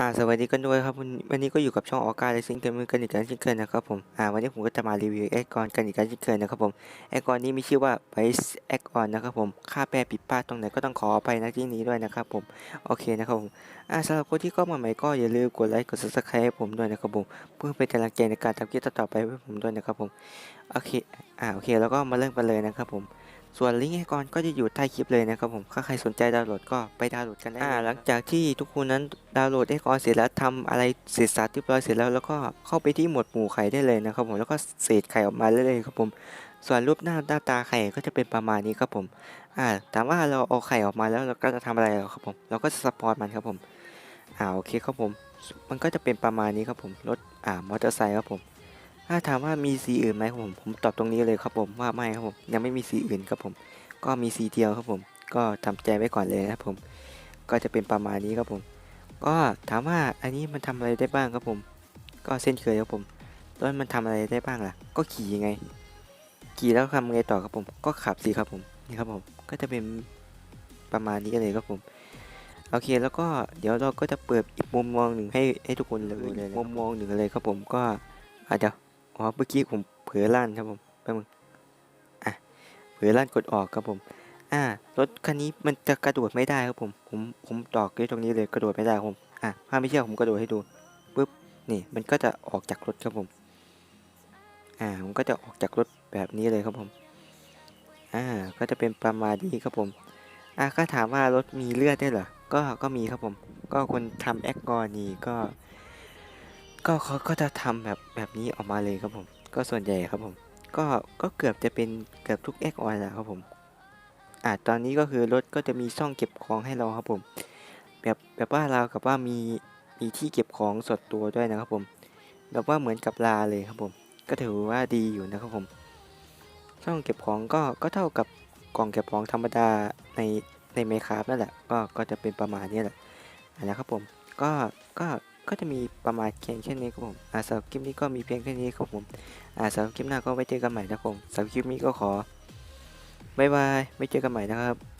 อ่าสวัสดีกันด้วยครับวันนี้ก็อยู่กับช่องออการเลซิงเกมกันอีกครั้งเช่นเคยนะครับผมอ่าวันนี้ผมก็จะมารีวิวแอคกอนกันอีกครั้งเช่นเคยนะครับผมแอคกอนนี้มีชื่อว่าไ i สแอคกอนนะครับผมค่าแปลผิดพลาดตรงไหนก็ต้องขออภัยนะที่นี้ด้วยนะครับผมโอเคนะครับผมอ่าสำหรับคนที่เข้ามาใหม่ก็อย่าลืมกดไลค์กด subscribe ให้ผมด้วยนะครับผมเพื่อเป็นกำลังใจในการทำคลิปต่อไปให้ผมด้วยนะครับผมโอเคอ่าโอเคแล้วก็มาเริ่มกันเลยนะครับผม ส่วนลิงก์ไอคอนก็จะอยู่ใต้คลิปเลยนะครับผมถ้าใครสนใจดาวน์โหลดก็ไปดาวน์โหลดกันได้อ่าหลังจากที่ทุกคนนั้นดาวน์โหลดไอคอนเสร็จแล้วทำอะไรเสร็จสับเรียบร้อยเสร็จแล้วแล้วก็เข้าไปที่หมวดหมู่ไข่ได้เลยนะครับผมแล้วก็เศษไข่ออกมาเรื่อยๆครับผมส่วนรูปหน้าหน้าตาไข่ก็จะเป็นประมาณนี้ครับผมอ่าถามว่าเราเอาไข่ออกมาแล้วเราก็จะทำอะไรเหรอครับผมเราก็จะสปอนมันครับผมอ่าโอเคครับผมมันก็จะเป็นประมาณนี้ครับผมรถอ่ามอเตอร์ไซค์ครับผม ถ้าถามว่ามีสีอื่นไหมครับผม ผมตอบตรงนี้เลยครับผมว่าไม่ครับผม ยังไม่มีสีอื่นครับผม ก็มีสีเดียวครับผม ก็ทำใจไว้ก่อนเลยนะครับผม ก็จะเป็นประมาณนี้ครับผม ก็ถามว่าอันนี้มันทำอะไรได้บ้างครับผม ก็เส้นเคยครับผมรถมันทำอะไรได้บ้างล่ะ ก็ขี่ยังไง ขี่แล้วทำไงต่อครับผม ก็ขับสิครับผม นี่ครับผม ก็จะเป็นประมาณนี้เลยครับผมโอเคแล้วก็เดี๋ยวเราก็จะเปิดอีกมุมมองหนึ่งให้ให้ทุกคนเลยเลยมุมมองหนึ่งเลยครับผมก็อาจจะ อ๋อเมื่อกี้ผมเผลอลั่นครับผมแป๊บนึงอะเผลอลั่นกดออกครับผม อ่ารถคันนี้มันจะกระโดดไม่ได้ครับผม ผมผมตอกไว้ตรงนี้เลยกระโดดไม่ได้ผมอะถ้าไม่เชื่อผมกระโดดให้ดูปุ๊บนี่มันก็จะออกจากรถครับผม อ่ามันก็จะออกจากรถแบบนี้เลยครับผม อ่าก็จะเป็นประมาณนี้ครับผมอ่าก็ถามว่ารถมีเลือดได้เหรอก็ก็มีครับผม ก็คนทำแอคกอนี่ก็ ก็เขาก็จะทำแบบแบบนี้ออกมาเลยครับผม ก็ส่วนใหญ่ครับผม ก็ก็เกือบจะเป็นเกือบทุกแอคออนแหละครับผมอ่าตอนนี้ก็คือรถก็จะมีช่องเก็บของให้เราครับผม แบบแบบว่าเรากับว่ามีมีที่เก็บของส่วนตัวด้วยนะครับผมแบบว่าเหมือนกับลาเลยครับผม ก็ถือว่าดีอยู่นะครับผม ช่องเก็บของก็ก็เท่ากับกล่องเก็บของธรรมดาในในเมคานั่นแหละก็ก็จะเป็นประมาณนี้แหละอะนะครับผม ก็ก็ ก็จะมีประมาณเพียงแค่นี้ครับผมอ่าสำหรับคลิปนี้ก็มีเพียงแค่นี้ครับผมอ่าสำหรับคลิปหน้าก็ไว้เจอกันใหม่นะครับผมสำหรับคลิปนี้ก็ขอบายบายไม่เจอกันใหม่นะครับ